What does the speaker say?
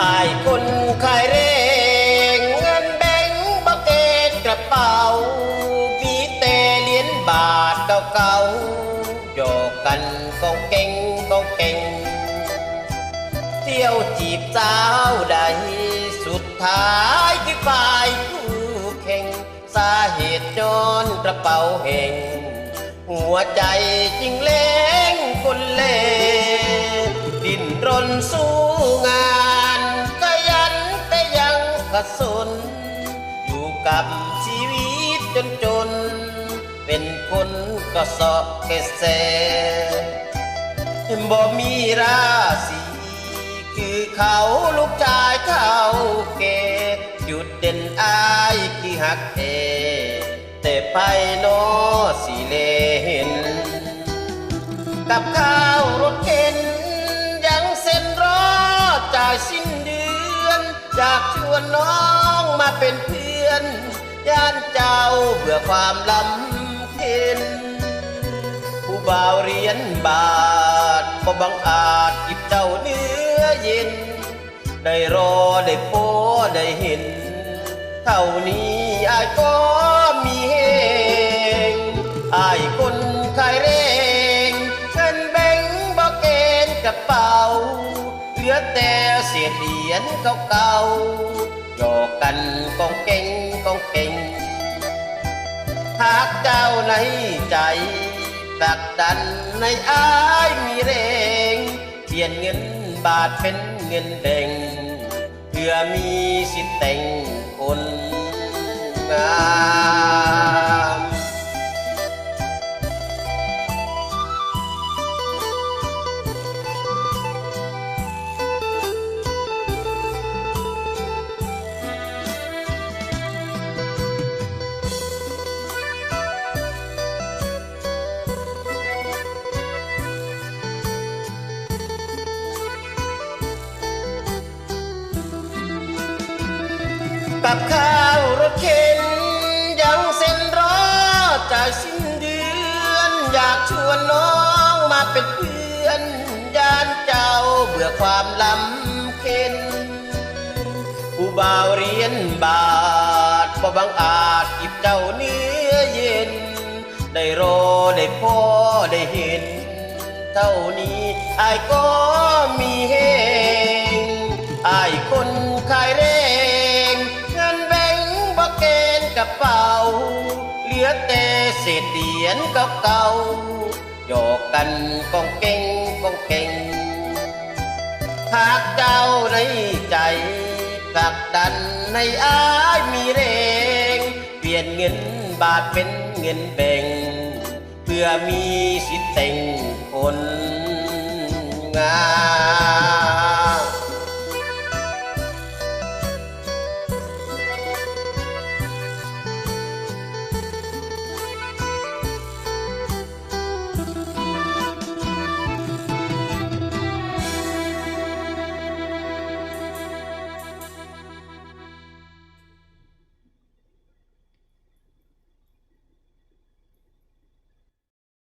อายคนขายเร่งเงินแบงค์บักเอนกระเป๋ามีแต่เหรียญบาทเก่าๆหยกกันกองเก่งกองเก่ง เที่ยวจีบสาวใดสุดท้ายคือฝ่ายผู้แข่งสาเหตุย้อนกระเป๋าเห่ง หัวใจจริงเล้งคนเล่ดิ้นรนสู้ กระสน อยู่กับชีวิตจนจน เป็นคนก็สาะเกษบ่มีราศีคือเขาลูกชายเขาเกจุดเด่นอายคือหักเอแต่ไปโนอสิเลเห็น กับข้าวรถเข็นยังเส้นรอจ่ายสิ้น อยากชวนน้องมาเป็นเพื่อน ย่านเจ้าเบื่อความลำเค็นผู้บ่าวเรียนบาทบ่บังอาจกิบเจ้าเนื้อเย็น ได้รอได้พอได้เห็น เท่านี้อายก็มีเฮงอายคนขายเร่งเงินแบ่งค์บ่เกณฑ์กระเป๋า แต่เศษเหรียญเก่าๆหยอกกันกองเก่งกองเก่งหากเจ้าในใจตักดันในอายมีแรงเปลี่ยนเงินบาทเป็นเงินแดงเพื่อมีสิทธิ์แต่งคนงาม กับข้าวรถเข็น ยังเส้นรอจายสิ้นเดือน อยากชวนน้องมาเป็นเพื่อนย่านเจ้าเบื่อความลำเค็นผู้บ่าวเรียนบาทบ่บังอาจกิบเจ้าเนื้อเย็น ได้รอได้พอได้เห็น เท่านี้อายก็มีเฮงอายคน ระเป๋า เหลือแต่เศษเหรียญเก่าๆหยอกกันกองเก่งกองเก่งหากเจ้าในใจผลักดันในอายมีแรง เปลี่ยนเงินบาทเป็นเงินแบ่ง เพื่อมีสิทธิ์แต่งคนงาม